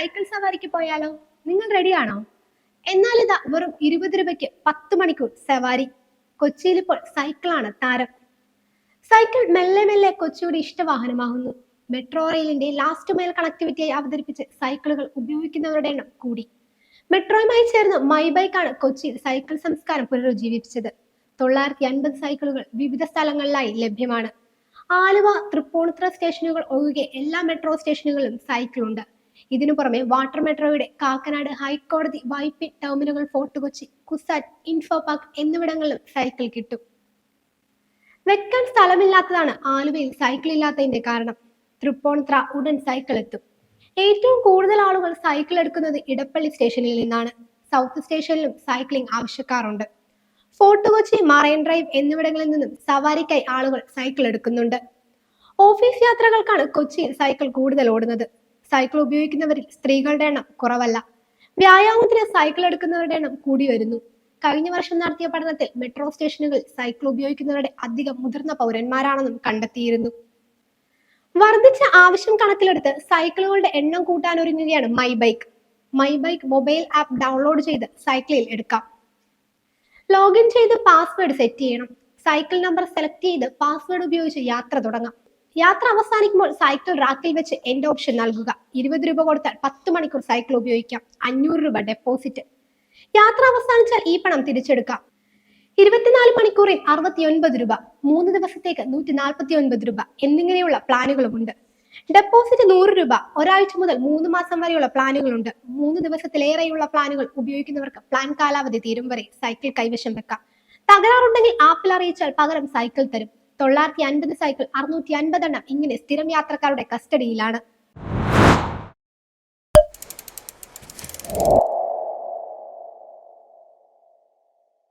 Cycle സവാരിക്ക് പോയാലോ? നിങ്ങൾ റെഡിയാണോ എന്നാൽ ഇതാ വെറും ഇരുപത് രൂപയ്ക്ക് പത്ത് മണിക്കൂർ സവാരി. കൊച്ചിയിൽ ഇപ്പോൾ സൈക്കിളാണ് താരം. സൈക്കിൾ മെല്ലെ മെല്ലെ കൊച്ചിയുടെ ഇഷ്ടവാഹനമാകുന്നു. മെട്രോ റെയിലിന്റെ ലാസ്റ്റ് മൈൽ കണക്ടിവിറ്റിയായി അവതരിപ്പിച്ച് സൈക്കിളുകൾ ഉപയോഗിക്കുന്നവരുടെ എണ്ണം കൂടി. മെട്രോയുമായി ചേർന്ന് മൈ ബൈക്കാണ് കൊച്ചിയിൽ സൈക്കിൾ സംസ്കാരം പുനരുജ്ജീവിപ്പിച്ചത്. തൊള്ളായിരത്തി അൻപത് സൈക്കിളുകൾ വിവിധ സ്ഥലങ്ങളിലായി ലഭ്യമാണ്. ആലുവ തൃപ്പൂണിത്തുറ സ്റ്റേഷനുകൾ ഒഴികെ എല്ലാ മെട്രോ സ്റ്റേഷനുകളിലും സൈക്കിൾ ഉണ്ട്. ഇതിനു പുറമെ വാട്ടർ മെട്രോയുടെ കാക്കനാട് ഹൈക്കോടതി വൈപ്പിൻ ടെർമിനലുകൾ ഫോർട്ട് കൊച്ചി കുസാറ്റ് ഇൻഫോ പാർക്ക് എന്നിവിടങ്ങളിലും സൈക്കിൾ കിട്ടും. വെക്കാൻ സ്ഥലമില്ലാത്തതാണ് ആലുവയിൽ സൈക്കിൾ ഇല്ലാത്തതിന്റെ കാരണം. തൃപ്പൂണിത്തുറ ഉടൻ സൈക്കിൾ എത്തും. ഏറ്റവും കൂടുതൽ ആളുകൾ സൈക്കിൾ എടുക്കുന്നത് ഇടപ്പള്ളി സ്റ്റേഷനിൽ നിന്നാണ്. സൗത്ത് സ്റ്റേഷനിലും സൈക്ലിംഗ് ആവശ്യക്കാറുണ്ട് ഫോർട്ട് കൊച്ചി മറൈൻ ഡ്രൈവ് എന്നിവിടങ്ങളിൽ നിന്നും സവാരിക്കായി ആളുകൾ സൈക്കിൾ എടുക്കുന്നുണ്ട്. ഓഫീസ് യാത്രകൾക്കാണ് കൊച്ചിയിൽ സൈക്കിൾ കൂടുതൽ ഓടുന്നത്. സൈക്കിൾ ഉപയോഗിക്കുന്നവരിൽ സ്ത്രീകളുടെ എണ്ണം കുറവല്ല. വ്യായാമത്തിന് സൈക്കിൾ എടുക്കുന്നവരുടെ എണ്ണം കൂടി വരുന്നു. കഴിഞ്ഞ വർഷം നടത്തിയ പഠനത്തിൽ മെട്രോ സ്റ്റേഷനുകളിൽ സൈക്കിൾ ഉപയോഗിക്കുന്നവരുടെ അധികം മുതിർന്ന പൗരന്മാരാണെന്നും കണ്ടെത്തിയിരുന്നു. വർദ്ധിച്ച ആവശ്യം കണക്കിലെടുത്ത് സൈക്കിളുകളുടെ എണ്ണം കൂട്ടാൻ ഒരുങ്ങുകയാണ് my bike my bike mobile app download ചെയ്ത് സൈക്കിളിൽ എടുക്കാം. ലോഗിൻ ചെയ്ത് പാസ്വേഡ് സെറ്റ് ചെയ്യണം. സൈക്കിൾ നമ്പർ സെലക്ട് ചെയ്ത് പാസ്വേഡ് ഉപയോഗിച്ച് യാത്ര തുടങ്ങാം. യാത്ര അവസാനിക്കുമ്പോൾ സൈക്കിൾ റാക്കിൽ വെച്ച് എൻഡ് ഓപ്ഷൻ നൽകുക. ഇരുപത് രൂപ കൊടുത്താൽ പത്ത് മണിക്കൂർ സൈക്കിൾ ഉപയോഗിക്കാം. അഞ്ഞൂറ് രൂപ ഡെപ്പോസിറ്റ് യാത്ര അവസാനിച്ചാൽ ഈ പണം തിരിച്ചെടുക്കാം. ഇരുപത്തിനാല് മണിക്കൂറിൽ അറുപത്തി ഒൻപത് രൂപ മൂന്ന് ദിവസത്തേക്ക് നൂറ്റി നാൽപ്പത്തി ഒൻപത് രൂപ എന്നിങ്ങനെയുള്ള പ്ലാനുകളുമുണ്ട്. ഡെപ്പോസിറ്റ് നൂറ് രൂപ ഒരാഴ്ച മുതൽ മൂന്ന് മാസം വരെയുള്ള പ്ലാനുകളുണ്ട്. മൂന്ന് ദിവസത്തിലേറെയുള്ള പ്ലാനുകൾ ഉപയോഗിക്കുന്നവർക്ക് പ്ലാൻ കാലാവധി തീരും വരെ സൈക്കിൾ കൈവശം വെക്കാം. തകരാറുണ്ടെങ്കിൽ ആപ്പിൽ അറിയിച്ചാൽ പകരം സൈക്കിൾ തരും. തൊള്ളായിരത്തി അൻപത് സൈക്കിൾ അറുന്നൂറ്റി അൻപത് എണ്ണം ഇങ്ങനെ സ്ഥിരം യാത്രക്കാരുടെ കസ്റ്റഡിയിലാണ്